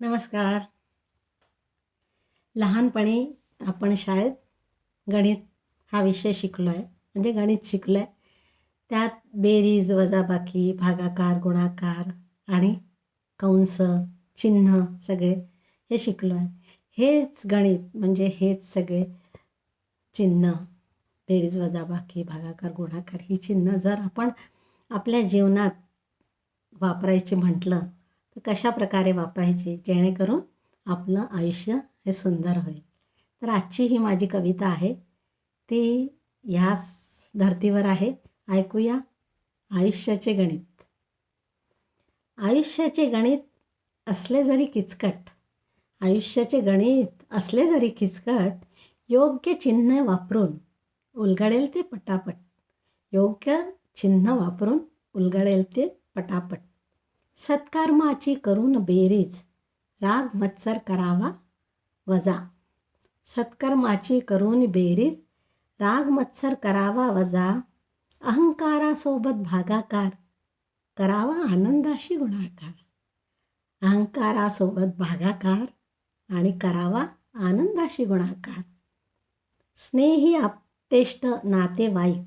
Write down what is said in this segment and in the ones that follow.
नमस्कार. लहानपणी आपण शाळेत गणित हा विषय शिकलो आहे म्हणजे गणित शिकलो आहे त्यात बेरीज वजाबाकी भागाकार गुणाकार आणि कंस चिन्ह सगळे हे शिकलो आहे हेच गणित म्हणजे हेच सगळे चिन्ह. बेरीज वजाबाकी भागाकार गुणाकार ही चिन्ह जर आपण आपल्या जीवनात वापरायची म्हटलं तर कशा प्रकारे वापरायचे जेणेकरून आपलं आयुष्य हे सुंदर होईल. तर आजची ही माझी कविता आहे. ती ह्याच धर्तीवर आहे. ऐकूया आयुष्याचे गणित. आयुष्याचे गणित असले जरी किचकट आयुष्याचे गणित असले जरी किचकट योग्य चिन्ह वापरून उलगडेल ते पटापट. योग्य चिन्ह वापरून उलगडेल ते पटापट. सत्कर्माची करून बेरीज. राग मत्सर करावा. वजा. सत्कर्माची करून बेरीज. राग मत्सर करावा. वजा. अहंकारासोबत भागाकार. करावा आनंदाशी गुणाकार. अहंकारासोबत भागाकार आणि करावा आनंदाशी गुणाकार. स्नेही आप्तेष्ट नातेवाईक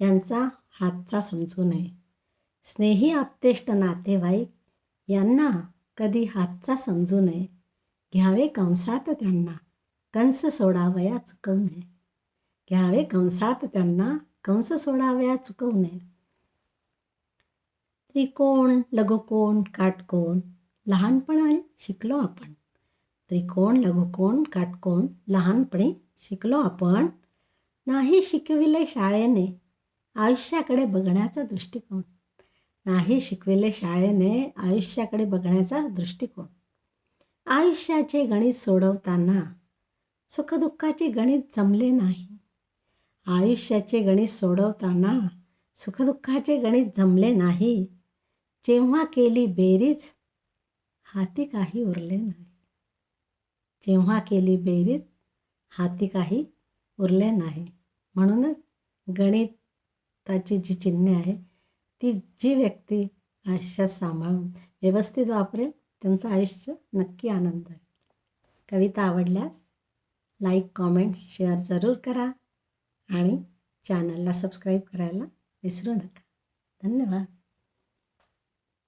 यांचा हातचा समजू नये. स्नेही आप्तेष्ट नातेवाईक यांना कधी हातचा समजू नये. घ्यावे कंसात त्यांना कंस सोडावया चुकवू नये. घ्यावे कंसात त्यांना कंस सोडावया चुकवू नये. त्रिकोण लघुकोण काटकोण लहानपणाने शिकलो आपण. त्रिकोण लघुकोण काटकोण लहानपणी शिकलो आपण. नाही शिकविले शाळेने आयुष्याकडे बघण्याचा दृष्टिकोन. नाही शिकविले शाळेने आयुष्याकडे बघण्याचा दृष्टिकोन. आयुष्याचे गणित सोडवताना सुखदुःखाचे गणित जमले नाही. आयुष्याचे गणित सोडवताना सुखदुःखाचे गणित जमले नाही. जेव्हा केली बेरीज हाती काही उरले नाही. जेव्हा केली बेरीज हाती काही उरले नाही. म्हणूनच गणिताची जी चिन्हे आहे ती जी व्यक्ती आयुष्यात सांभाळून व्यवस्थित वापरेल त्यांचं आयुष्य नक्की आनंद आहे कविता आवडल्यास लाईक कॉमेंट शेअर जरूर करा आणि चॅनलला सबस्क्राईब करायला विसरू नका. धन्यवाद.